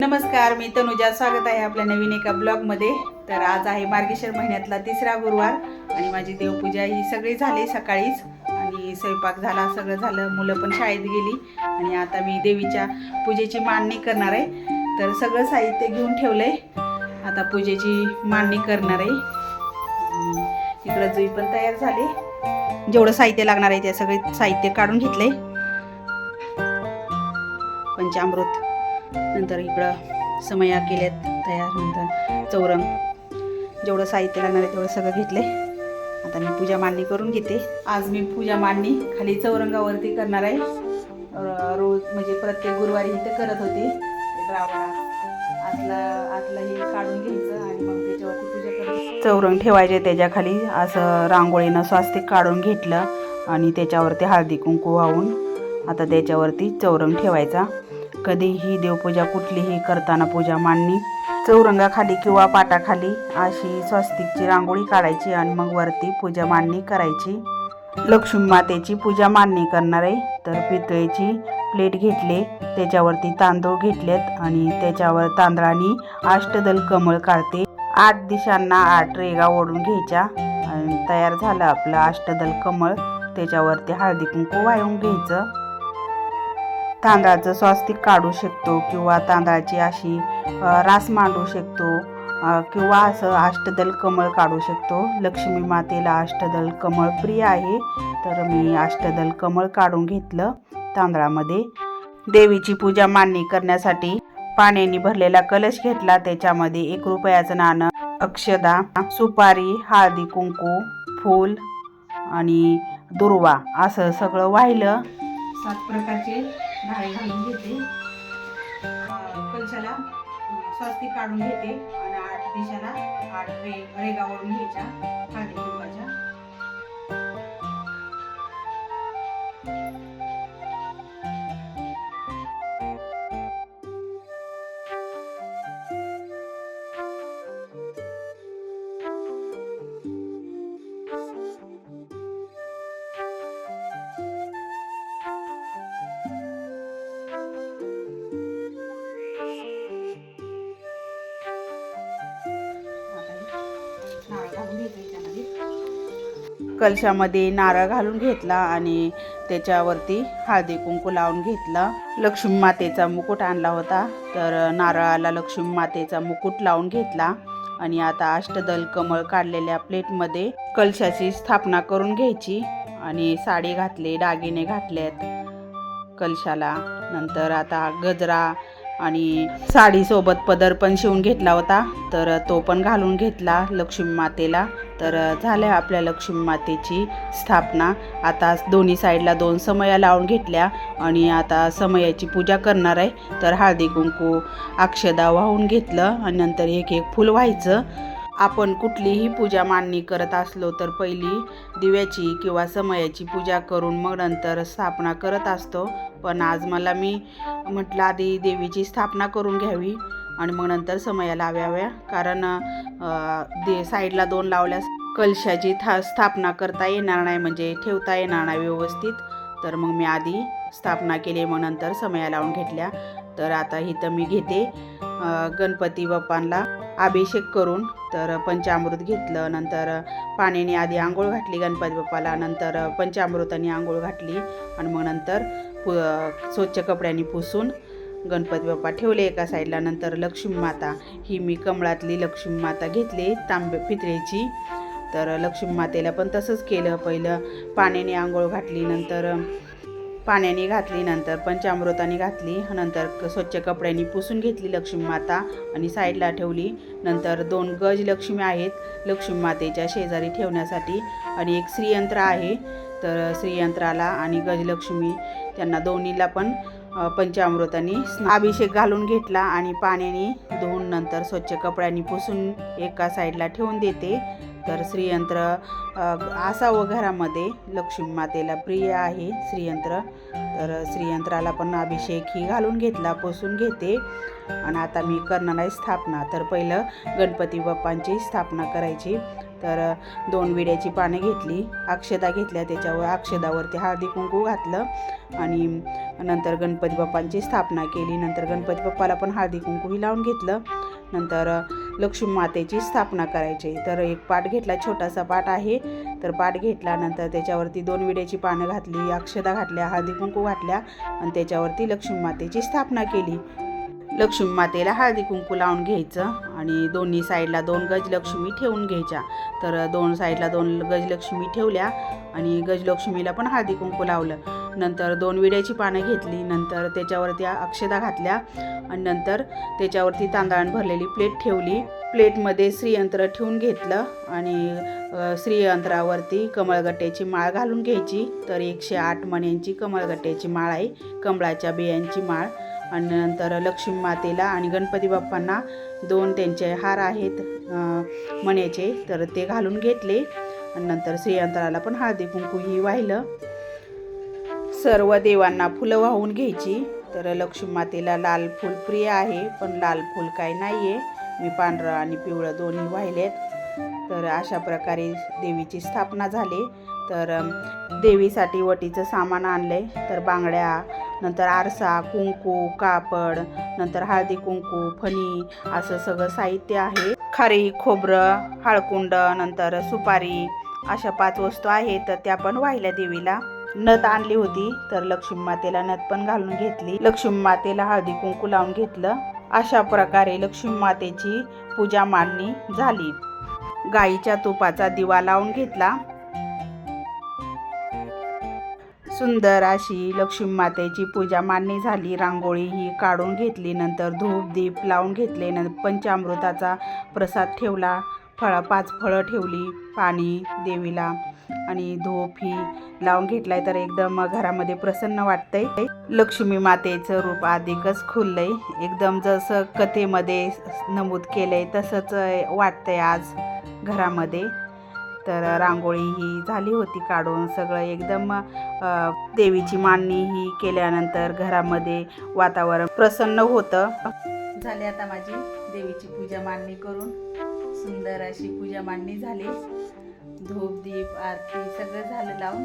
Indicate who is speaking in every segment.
Speaker 1: नमस्कार मी तनुजा. स्वागत आहे आपल्या नवीन एका ब्लॉगमध्ये तर आज आहे मार्गेश्वर महिन्यातला तिसरा गुरुवार आणि माझी देवपूजा ही सगळी झाली सकाळीच. आणि स्वयंपाक झाला सगळं झालं. मुलं पण शाळेत गेली. आणि आता मी देवीच्या पूजेची मांडणी करणार आहे. तर सगळं साहित्य घेऊन ठेवलंय. आता पूजेची मांडणी करणार आहे. इकडं जुई पण तयार झाली. जेवढं साहित्य लागणार आहे ते सगळे साहित्य काढून घेतले पंचामृत. नंतर इकडं समया केल्यात तयार नंतर चौरंग. जेवढं साहित्य लागणार आहे तेवढं सगळं घेतले आता मी पूजा मांडणी करून घेते. आज मी पूजा मांडणी खाली चौरंगावरती करणार आहे. रोज म्हणजे प्रत्येक गुरुवारी इथे करत होते. रावणा आतला आतला हे काढून घ्यायचं आणि मग त्याच्यावरती पूजा करायची चौरंग ठेवायचे त्याच्याखाली असं रांगोळीनं स्वास्तिक काढून घेतलं आणि त्याच्यावरती हळदी कुंकू वाहून आता त्याच्यावरती चौरंग ठेवायचा. कधीही देवपूजा कुठलीही करताना पूजा मांडणी चौरंगाखाली किंवा पाटाखाली अशी स्वस्तिकची रांगोळी काढायची आणि मग वरती पूजा मांडणी करायची. लक्ष्मी मातेची पूजा मांडणी करणार आहे तर पितळेची प्लेट घेतले त्याच्यावरती तांदूळ घेतलेत आणि त्याच्यावर तांदळाने अष्टदल कमळ काढते. आठ दिशांना आठ रेगा ओढून घ्यायच्या आणि तयार झालं आपलं अष्टदल कमळ. त्याच्यावरती हळदी कुंकू वाळून घ्यायचं. तांदळाचं स्वास्तिक काढू शकतो किंवा तांदळाची अशी रास मांडू शकतो किंवा असं अष्टदल कमळ काढू शकतो. लक्ष्मी मातेला अष्टदल कमळ प्रिय आहे. तर मी अष्टदल कमळ काढून घेतलं तांदळामध्ये. देवीची पूजा मांडणी करण्यासाठी पाण्याने भरलेला कलश घेतला. त्याच्यामध्ये एक रुपयाचं नाणं अक्षदा सुपारी हळदी कुंकू फूल आणि दुर्वा असं सगळं वाहिलं. सात प्रकारचे डाळे घालून घेते. कलशाला स्वस्तिक काढून घेते आणि आठ दिशाला आठ रे रेगा ओढून घ्यायच्या. कलशामध्ये नारळ घालून घेतला आणि त्याच्यावरती हळदी कुंकू लावून घेतला. लक्ष्मी मातेचा मुकुट आणला होता तर नारळाला लक्ष्मी मातेचा मुकुट लावून घेतला. आणि आता अष्टदल कमळ काढलेल्या प्लेटमध्ये कलशाची स्थापना करून घ्यायची आणि साडी घातली दागिने घातलेत कलशाला. नंतर आता गजरा आणि साडीसोबत पदर पण शिवून घेतला होता. तर तो पण घालून घेतला लक्ष्मी मातेला. तर झाल्या आपल्या लक्ष्मी मातेची स्थापना. आता दोन्ही साईडला दोन समया लावून घेतल्या आणि आता समयाची पूजा करणार आहे. तर हळदी कुंकू अक्षदा वाहून घेतलं आणि नंतर एक एक फुल व्हायचं. आपण कुठलीही पूजा मांडणी करत असलो तर पहिली दिव्याची किंवा समयाची पूजा करून मग नंतर स्थापना करत असतो. पण आज मला मी म्हटलं आधी देवीची स्थापना करून घ्यावी आणि मग नंतर समया लावाव्या. कारण दे साईडला दोन लावल्यास कलशाची था स्थापना करता येणार नाही म्हणजे ठेवता येणार नाही व्यवस्थित. तर मग मी आधी स्थापना केली मग नंतर समया लावून घेतल्या. तर आता इथं मी घेते. गणपती बाप्पांना अभिषेक करून तर पंचामृत घेतलं. नंतर पाण्याने आधी आंघोळ घातली गणपती बाप्पाला. नंतर पंचामृताने आंघोळ घातली आणि मग नंतर पु स्वच्छ कपड्यांनी पुसून गणपती बाप्पा ठेवले एका साईडला नंतर लक्ष्मी माता ही मी कमळातली लक्ष्मी माता घेतली तांबे पितळेची. तर लक्ष्मी मातेला पण तसंच केलं. पहिलं पाण्याने आंघोळ घातली. नंतर पाण्याने घातली नंतर पंचामृताने घातली नंतर क- स्वच्छ कपड्यांनी पुसून घेतली लक्ष्मी माता आणि साईडला ठेवली. नंतर दोन गज लक्ष्मी आहेत. लक्ष्मी मातेच्या शेजारी ठेवण्यासाठी आणि एक श्रीयंत्र आहे. तर श्रीयंत्राला आणि गजलक्ष्मी त्यांना दोन्हीला पण पंचामृताने अभिषेक घालून घेतला आणि पाण्याने धुवून नंतर स्वच्छ कपड्यांनी पुसून एका साईडला ठेवून देते. तर श्रीयंत्र असावं घरामध्ये लक्ष्मी मातेला प्रिय आहे श्रीयंत्र. तर श्रीयंत्राला पण अभिषेक ही घालून घेतला पुसून घेते. आणि आता मी करणार आहे स्थापना तर पहिलं गणपती बाप्पांची स्थापना करायची. तर दोन विड्याची पाने घेतली अक्षदा घेतल्या त्याच्यावर अक्षदावरती हळदी कुंकू घातलं. आणि नंतर गणपती बाप्पांची स्थापना केली नंतर गणपती बाप्पाला पण हळदी कुंकूही लावून घेतलं. नंतर लक्ष्मी मातेची स्थापना करायची. तर एक पाट घेतला छोटासा पाट आहे. तर पाट घेतल्यानंतर त्याच्यावरती दोन विड्याची पानं घातली अक्षदा घातल्या हळदी कुंकू घातल्या आणि त्याच्यावरती लक्ष्मी मातेची स्थापना केली. लक्ष्मी मातेला हळदी कुंकू लावून घ्यायचं आणि दोन्ही साईडला दोन गजलक्ष्मी ठेवून घ्यायच्या. तर दोन साईडला दोन गजलक्ष्मी ठेवल्या आणि गजलक्ष्मीला पण हळदी कुंकू लावलं. नंतर दोन विड्याची पानं घेतली नंतर त्याच्यावरती अक्षदा घातल्या आणि नंतर त्याच्यावरती तांदळान भरलेली प्लेट ठेवली. प्लेटमध्ये श्रीयंत्र ठेवून घेतलं आणि श्रीयंत्रावरती कमळगट्ट्याची माळ घालून घ्यायची. तर एकशे आठ मण्यांची कमळगट्ट्याची माळ आहे कमळाच्या बियांची माळ. आणि नंतर लक्ष्मी मातेला आणि गणपती बाप्पांना दोन त्यांचे हार आहेत मण्याचे. तर ते घालून घेतले. आणि नंतर श्रीयंत्राला पण हळदी कुंकूही वाहिलं. सर्व देवांना फुलं वाहून घ्यायची. तर लक्ष्मी मातेला लाल फूल प्रिय आहे पण लाल फूल काय नाही आहे मी पांढरं आणि पिवळं दोन्ही वाहिलेत. तर अशा प्रकारे देवीची स्थापना झाली. तर देवीसाठी वटीचं सामान आणलं आहे तर बांगड्या नंतर आरसा कुंकू कापड नंतर हळदी कुंकू फणी असं सगळं साहित्य आहे. खारी खोबरं हळकुंड नंतर सुपारी अशा पाच वस्तू आहेत तर त्या पण वाहिल्या देवीला. नथ आणली होती तर लक्ष्मी मातेला नथ पण घालून घेतली. लक्ष्मी मातेला हळदी कुंकू लावून घेतलं. अशा प्रकारे लक्ष्मी मातेची पूजा मांडणी झाली. गाईच्या तुपाचा दिवा लावून घेतला. सुंदर अशी लक्ष्मी मातेची पूजा मांडणी झाली. रांगोळी ही काढून घेतली नंतर धूप दीप लावून घेतले नंतर पंचामृताचा प्रसाद ठेवला. फळं पाच फळं ठेवली पाणी देवीला. आणि धूप ही लावून घेतलाय तर एकदम घरामध्ये प्रसन्न वाटतंय. लक्ष्मी मातेचं रूप अधिकच खुललंय. एकदम जसं कथेमध्ये नमूद केलंय तसंच वाटतंय आज घरामध्ये. तर रांगोळी ही झाली होती काढून. सगळं एकदम देवीची मांडणी ही केल्यानंतर घरामध्ये वातावरण प्रसन्न होतं. झाली आता माझी देवीची पूजा मांडणी करून. सुंदर अशी पूजा मांडणी झाली. धूप दीप आरती सगळं झालं लावून.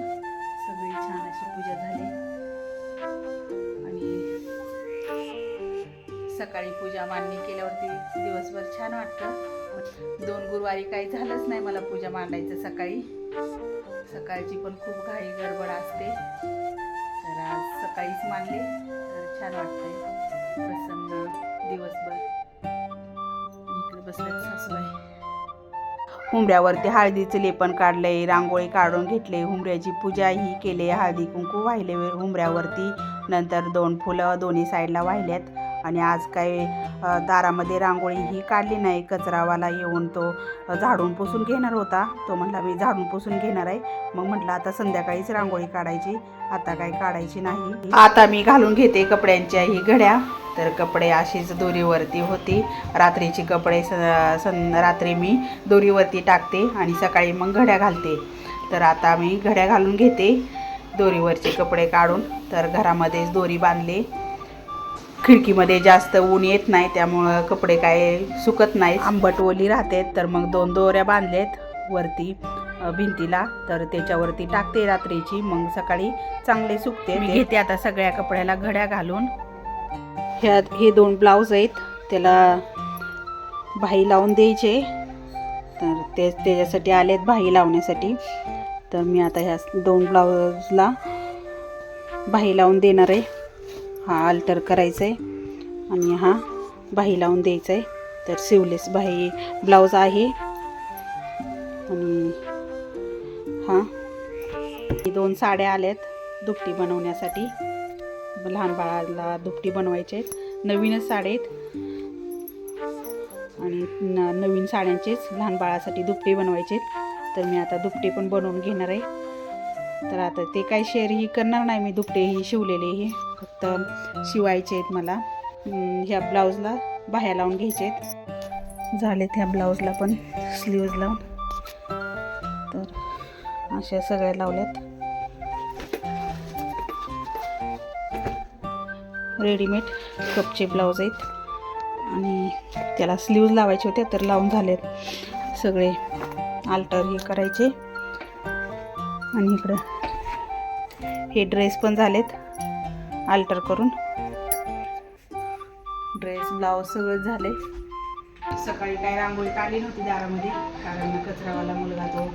Speaker 1: सगळी छान अशी पूजा झाली. आणि सकाळी पूजा मांडणी केल्यावरती दिवसभर छान वाटतं दोन गुरुवारी काही झालंच नाही मला पूजा मांडायचं सकाळी. सकाळची पण खूप घाई गडबड असते. तर आज सकाळीच मांडले. तर छान वाटतंय. प्रसन्न दिवसभर. इकडे बसल्यात सासूबाई. हुंबऱ्यावरती हळदीचं लेपन काढलंय रांगोळी काढून घेतले हुंबऱ्याची पूजा ही केली हळदी कुंकू वाहिले हुंबऱ्यावरती. नंतर दोन फुलं दोन्ही साईडला वाहिल्यात. आणि आज काय दारामध्ये रांगोळी ही काढली नाही. कचरावाला येऊन तो झाडून पुसून घेणार होता. तो म्हटला मी झाडून पुसून घेणार आहे. मग म्हटलं आता संध्याकाळीच रांगोळी काढायची. आता काय काढायची नाही. आता मी घालून घेते कपड्यांच्या ही घड्या. तर कपडे अशीच दोरीवरती होती. रात्रीची कपडे स सं रात्री मी दोरीवरती टाकते आणि सकाळी मग घड्या घालते. तर आता मी घड्या घालून घेते. दोरीवरचे कपडे काढून तर घरामध्येच दोरी बांधले. खिडकीमध्ये जास्त ऊन येत नाही त्यामुळं कपडे काय सुकत नाही आंबट ओली राहते तर मग दोन दोऱ्या बांधलेत वरती भिंतीला. तर त्याच्यावरती टाकते रात्रीची मग सकाळी चांगले सुकते. मी घेते आता सगळ्या कपड्याला घड्या घालून. ह्या हे दोन ब्लाऊज आहेत त्याला भाई लावून द्यायचे. तर ते त्याच्यासाठी आलेत भाई लावण्यासाठी. तर मी आता ह्या दोन ब्लाऊजला भाई लावून देणार आहे. हा अल्टर करायचा आहे आणि हा बाही लावून द्यायचा आहे तर सिवलेस बाही ब्लाऊज आहे. आणि हा हे दोन साड्या आल्यात दुपटी बनवण्यासाठी. लहान बाळाला दुपटी बनवायचे आहेत. नवीनच साड्या आहेत. आणि न नवीन साड्यांचेच लहान बाळासाठी दुपटे बनवायचे आहेत. तर मी आता दुपटे पण बनवून घेणार आहे. तर आता ते काय शेअर ही करणार नाही मी दुपटे ही शिवलेले हे. फक्त शिवायचे आहेत मला. ह्या ब्लाऊजला बाह्या लावून घ्यायचे आहेत. झालेत ह्या ब्लाऊजला पण स्लीव्ज लावून. तर अशा सगळ्या लावल्यात. रेडीमेड कपचे ब्लाऊज आहेत. आणि त्याला स्लीव्ज लावायचे होते तर लावून झालेत सगळे. आल्टर हे करायचे. आणि इकडं हे ड्रेस पण झालेत. आल्टर करून. ड्रेस ब्लाऊज सगळं झाले सकाळी काय रांगोळी काढली नव्हती दारामध्ये कारण कचरावाला मुलगा तो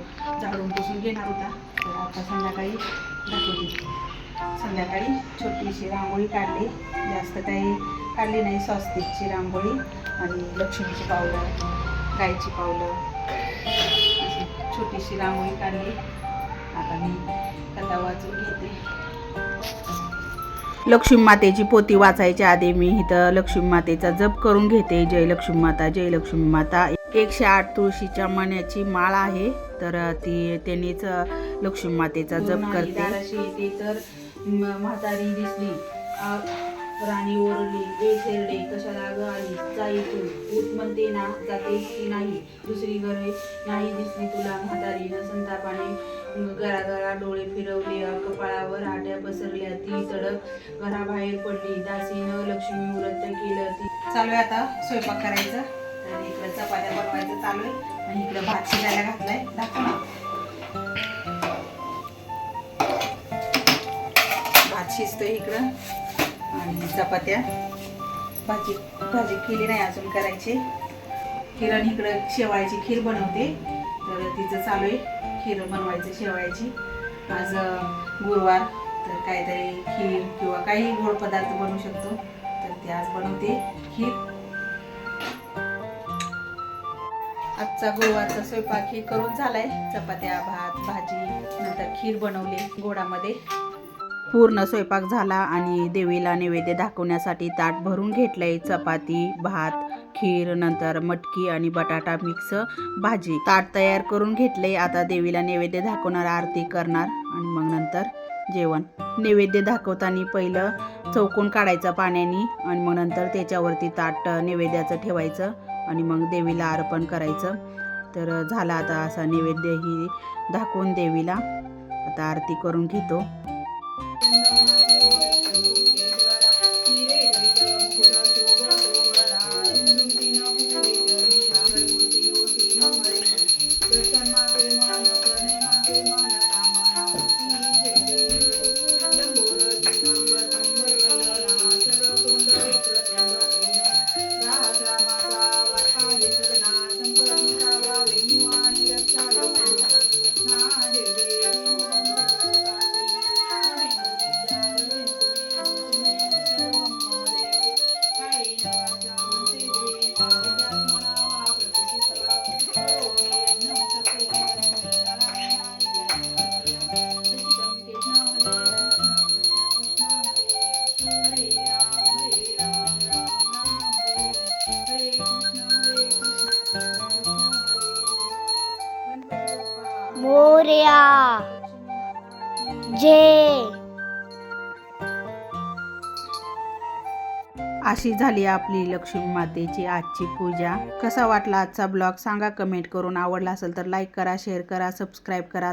Speaker 1: झाडून पुसून घेणार होता. तर आता संध्याकाळी दाखवते. संध्याकाळी छोटीशी रांगोळी काढली. जास्त काही काढली नाही स्वस्तिकची रांगोळी आणि लक्ष्मीची पावलं गायची पावलं. अशी छोटीशी रांगोळी काढली. आता मी कथा वाचून घेते. लक्ष्मी मातेची पोती वाचायच्या आधी मी इथं लक्ष्मी मातेचा जप करून घेते. जय लक्ष्मी माता जय लक्ष्मी माता. एकशे आठ तुळशीच्या मण्याची माळ आहे. तर ती त्यांनीच लक्ष्मी मातेचा जप करते. तर म्हातारी दिसली. राणी ओरडली ए शेरडे कशाला ग आली? जाई तू उठ म्हणते ना जाते की नाही? दुसरी घरे नाही दिसली तुला म्हातारीनं संतापाने घराघरा डोळे फिरवले कपाळावर आट्या पसरल्या. ती तडक घराबाहेर पडली. दासीनं लक्ष्मी व्रत केलं. ती चालू आहे आता स्वयंपाक करायचा. तर इकडं चपात्या बनवायचं चालू आहे आणि इकडं भात शिजायला घातलाय. दाखव भात शिजतोय इकडं. आणि चपात्या. भाजी भाजी केली नाही अजून करायची. किरण इकडं शेवाळ्याची खीर बनवते. तर तिचं चालू आहे खीर बनवायचं शेवायची. आज गुरुवार तर काहीतरी खीर किंवा काही गोड पदार्थ बनवू शकतो. तर ते आज बनवते खीर. आजचा गुरुवारचा स्वयंपाक हे करून झालाय. चपात्या भात भाजी नंतर खीर बनवली गोडामध्ये. पूर्ण स्वयंपाक झाला आणि देवीला नैवेद्य दाखवण्यासाठी ताट भरून घेतलंय. चपाती भात खीर नंतर मटकी आणि बटाटा मिक्स भाजी ताट तयार करून घेतले आता देवीला नैवेद्य दाखवणार आरती करणार आणि मग नंतर जेवण नैवेद्य दाखवताना पहिलं चौकोन काढायचा पाण्याने आणि मग नंतर त्याच्यावरती ताट नैवेद्याचं ठेवायचं आणि मग देवीला अर्पण करायचं तर झाला आता असा नैवेद्य ही दाखवून देवीला आता आरती करून घेतो
Speaker 2: जय
Speaker 1: अशी झाली आपली लक्ष्मी मातेची आजची पूजा. कसा वाटला आजचा ब्लॉग सांगा कमेंट करून. आवडला असेल तर लाईक करा शेअर करा सबस्क्राईब करा.